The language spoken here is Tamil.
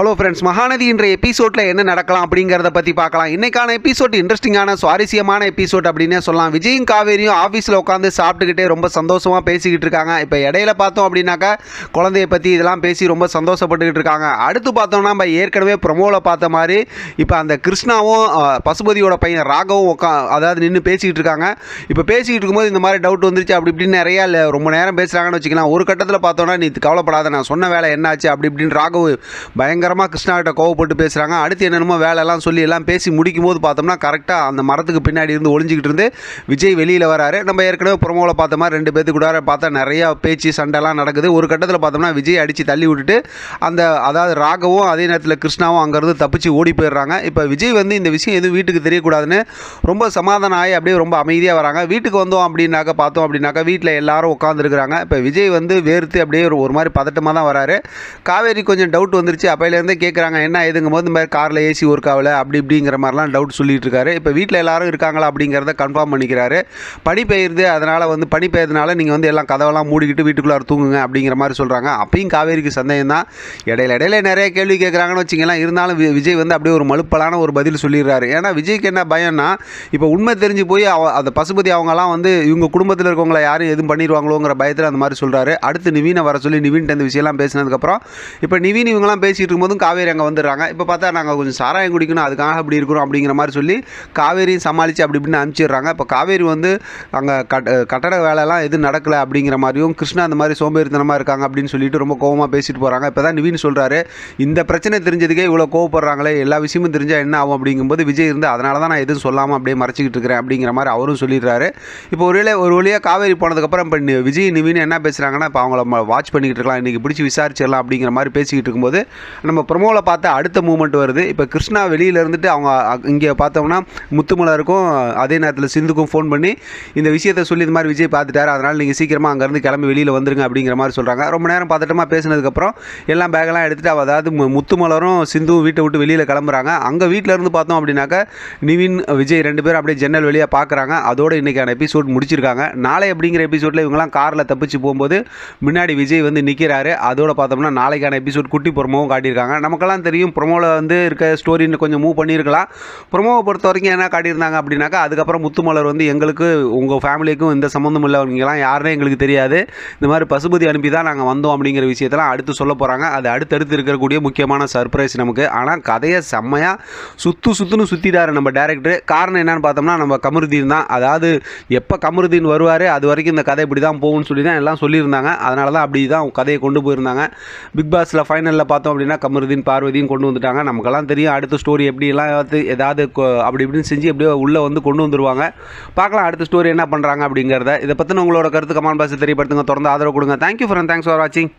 ஹலோ ஃப்ரெண்ட்ஸ் மகாநதி இன்றைய எபிசோடில் என்ன நடக்கலாம் அப்படிங்கிறத பற்றி பார்க்கலாம். இன்னைக்கான எபிசோட் இன்ட்ரெஸ்டிங்கான சுவாரஸ்யமான எபிசோட் அப்படின்னே சொல்லலாம். விஜயும் காவேரியும் ஆஃபீஸில் உட்காந்து சாப்பிட்டுக்கிட்டே ரொம்ப சந்தோஷமாக பேசிக்கிட்டு இருக்காங்க. இப்போ இடையில பார்த்தோம் அப்படின்னாக்கா குழந்தைய பற்றி இதெல்லாம் பேசி ரொம்ப சந்தோஷப்பட்டுக்கிட்டு இருக்காங்க. அடுத்து பார்த்தோம்னா நம்ம ஏற்கனவே ப்ரொமோவில் பார்த்த மாதிரி இப்போ அந்த கிருஷ்ணாவும் பசுபதியோட பையன் ராகவும் உட்கா அதாவது நின்று பேசிக்கிட்டு இருக்காங்க. இப்போ பேசிக்கிட்டு இருக்கும்போது இந்த மாதிரி டவுட் வந்துருச்சு அப்படி இப்படின்னு நிறையா இல்லை ரொம்ப நேரம் பேசுகிறாங்கன்னு வச்சுக்கலாம். ஒரு கட்டத்தில் பார்த்தோன்னா நீ கவலைப்படாத நான் சொன்ன வேலை என்னாச்சு அப்படி இப்படின்னு ராகவ் பயங்கரமாக கிருஷ்ணாகிட்ட கோவப்பட்டு பேசுகிறாங்க அடுத்து என்னென்னமோ வேலையெல்லாம் சொல்லி எல்லாம் பேசி முடிக்கும் போது பார்த்தோம்னா கரெக்டாக அந்த மரத்துக்கு பின்னாடி இருந்து ஒளிஞ்சிக்கிட்டு இருந்து விஜய் வெளியில் வராரு. நம்ம ஏற்கனவே புறமோவில் பார்த்த மாதிரி ரெண்டு பேத்துக்கு கூட பார்த்தா நிறையா பேச்சு சண்டைலாம் நடக்குது. ஒரு கட்டத்தில் பார்த்தோம்னா விஜய் அடித்து தள்ளி விட்டுட்டு அந்த அதாவது ராகவும் அதே நேரத்தில் கிருஷ்ணாவும் அங்கேருந்து தப்பிச்சு ஓடி போயிடுறாங்க. இப்போ விஜய் வந்து இந்த விஷயம் எதுவும் வீட்டுக்கு தெரியக்கூடாதுன்னு ரொம்ப சமாதானம் ஆகி அப்படியே ரொம்ப அமைதியாக வராங்க. வீட்டுக்கு வந்தோம் அப்படின்னாக்கா பார்த்தோம் அப்படின்னாக்கா வீட்டில் எல்லாரும் உட்காந்துருக்குறாங்க இப்போ விஜய் வந்து வேர்த்து அப்படியே ஒரு ஒரு மாதிரி பதட்டமாக தான் வராரு. காவேரி கொஞ்சம் டவுட் வந்துருச்சு. அப்பையிலேருந்தே கேட்குறாங்க என்ன ஏதுங்கும் போது இந்த மாதிரி காரில் ஏசி ஒர்க் ஆகல அப்படி இப்படிங்கிற மாதிரிலாம் டவுட் சொல்லிட்டு இருக்காரு இப்போ வீட்டில் எல்லாரும் இருக்காங்களா அப்படிங்கிறத கன்ஃபார்ம் பண்ணிக்கிறாரு. பனி பெய்யுது அதனால் வந்து பனி பெய்யறதுனால நீங்கள் வந்து எல்லாம் கதவெல்லாம் மூடிக்கிட்டு வீட்டுக்குள்ளார தூங்குங்க அப்படிங்கிற மாதிரி சொல்கிறாங்க அப்பயும் காவேரிக்கு சந்தேகம் தான். இடையில இடையில நிறைய கேள்வி கேட்குறாங்கன்னு வச்சிங்களேன் இருந்தாலும் விஜய் வந்து அப்படியே ஒரு மலுப்பலான ஒரு பதில் சொல்லிடுறாரு. ஏன்னா விஜய்க்கு என்ன பயம்னா இப்போ உண்மை தெரிஞ்சு போய் அவ அந்த பசுபதி அவங்கலாம் வந்து இவங்க குடும்பத்தில் இருக்கவங்கள யாரும் எதுவும் பண்ணிடுவாங்களோங்கிற பயத்தில் அந்த மாதிரி சொல்கிறாரு அடுத்து நிவீனை வர சொல்லி நிவீன்ட்டு இந்த விஷயம்லாம் பேசினதுக்கப்புறம் இப்போ நிவீன் இவங்கலாம் பேசிகிட்டு போதும் காவேரி அங்கே வந்துடுறாங்க. இப்போ பார்த்தா நாங்கள் கொஞ்சம் சாராயம் குடிக்கணும் அதுக்காக அப்படி இருக்கிறோம் அப்படிங்கிற மாதிரி சொல்லி காவேரியும் சமாளித்து அப்படி இப்படின்னு அனுப்பிச்சிடுறாங்க. இப்போ காவேரி வந்து அங்கே கட் கட்டட வேலைலாம் எதுவும் நடக்கலை அப்படிங்கிற மாதிரியும் கிருஷ்ணா அந்த மாதிரி சோம்பேறித்தனமாக இருக்காங்க அப்படின்னு சொல்லிட்டு ரொம்ப கோவமாக பேசிட்டு போகிறாங்க இப்போ தான் நிவின் சொல்கிறாரு இந்த பிரச்சனை தெரிஞ்சதுக்கே இவ்வளோ கோவப்படுறாங்களே எல்லா விஷயமும் தெரிஞ்சால் என்ன ஆகும் அப்படிங்கும்போது விஜய் இருந்து அதனால தான் நான் எதுவும் சொல்லாமல் அப்படியே மறைச்சிக்கிட்டு இருக்கிறேன் அப்படிங்கிற மாதிரி அவரும் சொல்லிடுறாரு. இப்போ ஒரு வேளை ஒரு வழியாக காவேரி போனதுக்கப்புறம் இப்போ விஜய் நிவீன் என்ன பேசுகிறாங்கன்னா இப்போ அவங்கள வாட்ச் பண்ணிக்கிட்டு இருக்கலாம் இன்றைக்கி பிடிச்சி விசாரிச்சிடலாம் அப்படிங்கிற மாதிரி பேசிக்கிட்டு இருக்கும்போது நம்ம ப்ரொமோவில் பார்த்தா அடுத்த மூமெண்ட் வருது. இப்போ கிருஷ்ணா வெளியில் இருந்துட்டு அவங்க இங்கே பார்த்தோம்னா முத்துமலருக்கும் அதே நேரத்தில் சிந்துக்கும் ஃபோன் பண்ணி இந்த விஷயத்தை சொல்லி இந்த மாதிரி விஜய் பார்த்துட்டாரு அதனால் நீங்கள் சீக்கிரமாக அங்கேருந்து கிளம்பி வெளியில் வந்துருங்க அப்படிங்கிற மாதிரி சொல்கிறாங்க ரொம்ப நேரம் பதட்டமாக பேசினதுக்கப்புறம் எல்லாம் பேக்கெல்லாம் எடுத்துகிட்டு அவ அதாவது முத்துமலரும் சிந்துவும் வீட்டை விட்டு வெளியில் கிளம்புறாங்க. அங்கே வீட்டில் இருந்து பார்த்தோம் அப்படின்னாக்க நிவின் விஜய் ரெண்டு பேரும் அப்படியே ஜன்னல் வெளியாக பார்க்குறாங்க. அதோட இன்றைக்கான எபிசோட் முடிச்சிருக்காங்க. நாளை அப்படிங்கிற எபிசோடில் இவங்கெல்லாம் காரில் தப்பிச்சு போகும்போது முன்னாடி விஜய் வந்து நிற்கிறாரு அதோட பார்த்தோம்னா நாளைக்கான எபிசோட் குட்டி ப்ரொமோவும் காட்டியிருக்காங்க. நமக்கெல்லாம் தெரியும் ப்ரொமோவில் வந்து இருக்க ஸ்டோரின்னு கொஞ்சம் மூவ் பண்ணியிருக்கலாம். ப்ரொமோவை பொறுத்த வரைக்கும் என்ன காட்டியிருந்தாங்க அப்படின்னாக்கா அதுக்கப்புறம் முத்துமலர் வந்து எங்களுக்கு உங்கள் ஃபேமிலிக்கும் எந்த சம்மந்தம் இல்லை. அவங்கலாம் யாருன்னே எங்களுக்கு தெரியாது. இந்த மாதிரி பசுபதி அனுப்பி தான் நாங்கள் வந்தோம் அப்படிங்கிற விஷயத்தெல்லாம் அடுத்து சொல்ல போகிறாங்க அது அடுத்தடுத்து இருக்கக்கூடிய முக்கியமான சர்ப்ரைஸ் நமக்கு. ஆனால் கதையை செம்மையாக சுத்து சுத்துன்னு சுற்றிட்டாரு நம்ம டேரக்டர் காரணம் என்னன்னு பார்த்தோம்னா நம்ம கமருதீன் தான். அதாவது எப்போ கமருதீன் வருவார் அது வரைக்கும் இந்த கதை இப்படி தான் போகும்னு சொல்லி தான் எல்லாம் சொல்லியிருந்தாங்க. அதனால தான் அப்படி தான் கதையை கொண்டு போயிருந்தாங்க. பிக் பாஸில் ஃபைனலில் பார்த்தோம் அப்படின்னா கமருதீன் பார்வதியும் கொண்டு வந்துட்டாங்க. நமக்கெல்லாம் தெரியும் அடுத்த ஸ்டோரி எப்படிலாம் ஏதாவது ஏதாவது அப்படி இப்படின்னு செஞ்சு எப்படியோ உள்ளே வந்து கொண்டு வந்துருவாங்க. பார்க்கலாம் அடுத்த ஸ்டோரி என்ன பண்ணுறாங்க அப்படிங்கிறத. இதை பற்றின உங்களோட கருத்து கமெண்ட் பாக்ஸில் தெரியப்படுத்துங்க. தொடர்ந்து ஆதரவு கொடுங்க. தேங்க்யூ ஃபார் தேங்க்ஸ் ஃபார் வாட்சிங்